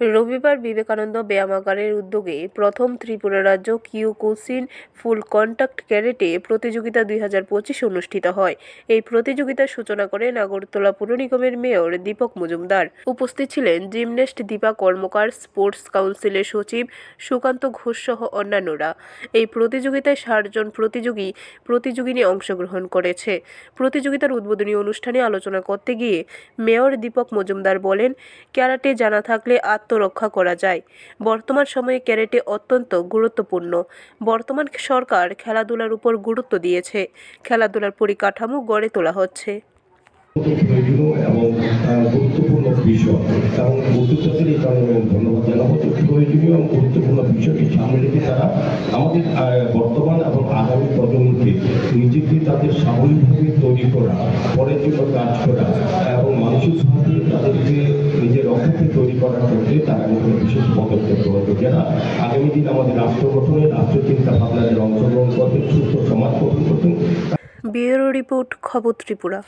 রবিবার বিবেকানন্দ ব্যায়ামাগারের উদ্যোগে প্রথম ত্রিপুরা রাজ্য কিউকুশিন ফুল কন্টাক্ট ক্যারেটে প্রতিযোগিতা দুই হাজার পঁচিশ অনুষ্ঠিত হয়। এই প্রতিযোগিতার সূচনা করেন আগরতলা পুর নিগমের মেয়র দীপক মজুমদার। উপস্থিত ছিলেন জিমন্যাস্ট দীপা কর্মকার, স্পোর্টস কাউন্সিলের সচিব সুকান্ত ঘোষ সহ অন্যান্যরা। এই প্রতিযোগিতায় ষাটজন প্রতিযোগী প্রতিযোগিনী অংশগ্রহণ করেছে। প্রতিযোগিতার উদ্বোধনী অনুষ্ঠানে আলোচনা করতে গিয়ে মেয়র দীপক মজুমদার বলেন, ক্যারাটে জানা থাকলে আত্মরক্ষা করা যায়। বর্তমান সময়ে ক্যারেটে অত্যন্ত গুরুত্বপূর্ণ। বর্তমান সরকার খেলাধুলার উপর গুরুত্ব দিয়েছে। খেলাধুলার পরিকাঠামো গড়ে তোলা হচ্ছে। নিজেকে তাদের স্বাভাবিকভাবে তৈরি করা পরের জন্য কাজ করা এবং মানসিকভাবে তাদেরকে নিজের তৈরি করার ক্ষেত্রে তারা কিন্তু বিশেষ পদক্ষেপ গ্রহণ করবে যারা আগামী দিন আমাদের রাষ্ট্র গঠনে রাষ্ট্র চিন্তা ভাবনাদের অংশগ্রহণ করবেন, সুস্থ সমাজ গঠন করবেন। ব্যুরো রিপোর্ট খবর ত্রিপুরা।